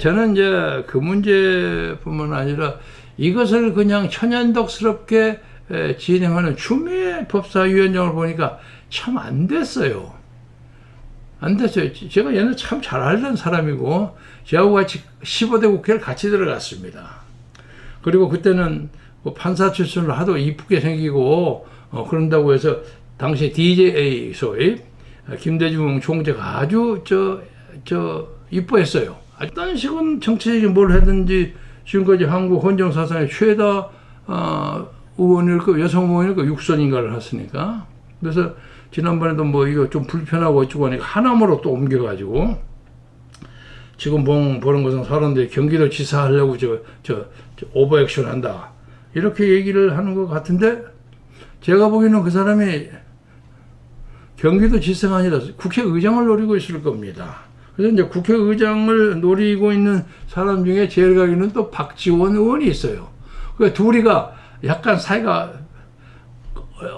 저는 이제 그 문제뿐만 아니라 이것을 그냥 천연덕스럽게 에, 진행하는 추미애 법사위원장을 보니까 참 안 됐어요. 안 됐어요. 제가 얘는 참 잘 알던 사람이고 저하고 같이 15대 국회를 같이 들어갔습니다. 그리고 그때는 뭐 판사 출신으로 하도 이쁘게 생기고 어, 그런다고 해서 당시 DJ 소위 김대중 총재가 아주 저, 저 이뻐했어요. 어떤 식은 정치적인 뭘 하든지 지금까지 한국 헌정 사상의 최다 어, 의원일까 여성 의원일까 육선인가를 했으니까 그래서 지난번에도 뭐 이거 좀 불편하고 어쩌고 하니까 하남으로 또 옮겨가지고 지금 본, 보는 것은 사람들이 경기도 지사 하려고 저, 저, 저 오버액션 한다. 이렇게 얘기를 하는 것 같은데 제가 보기에는 그 사람이 경기도 지사가 아니라 국회의장을 노리고 있을 겁니다. 그래서 이제 국회의장을 노리고 있는 사람 중에 제일 가기는 또 박지원 의원이 있어요. 그 둘이가 약간 사이가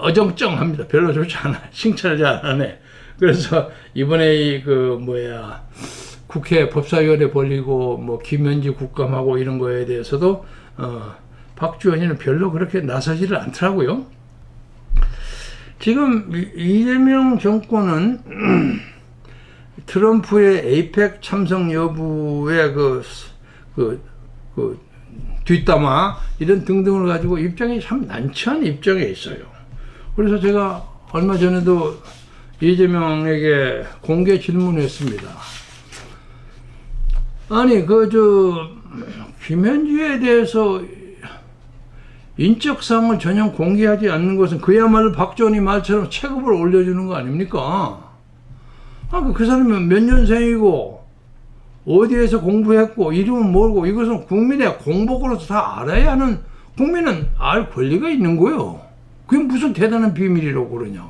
어정쩡합니다. 별로 좋지 않아. 칭찬을 잘 안 해. 그래서 이번에 이그 뭐야 국회 법사위원회 벌리고 뭐 김현지 국감하고 이런 거에 대해서도 어 박지원이는 별로 그렇게 나서지를 않더라고요. 지금 이- 이재명 정권은 트럼프의 에이펙 참석 여부의 그, 그, 그 뒷담화 이런 등등을 가지고 입장이 참 난처한 입장에 있어요. 그래서 제가 얼마 전에도 이재명에게 공개 질문했습니다. 아니 그 저 김현지에 대해서 인적사항을 전혀 공개하지 않는 것은 그야말로 박지원이 말처럼 체급을 올려주는 거 아닙니까? 아, 그 사람이 몇 년생이고, 어디에서 공부했고, 이름은 모르고, 이것은 국민의 공복으로서 다 알아야 하는, 국민은 알 권리가 있는 거요. 그게 무슨 대단한 비밀이라고 그러냐.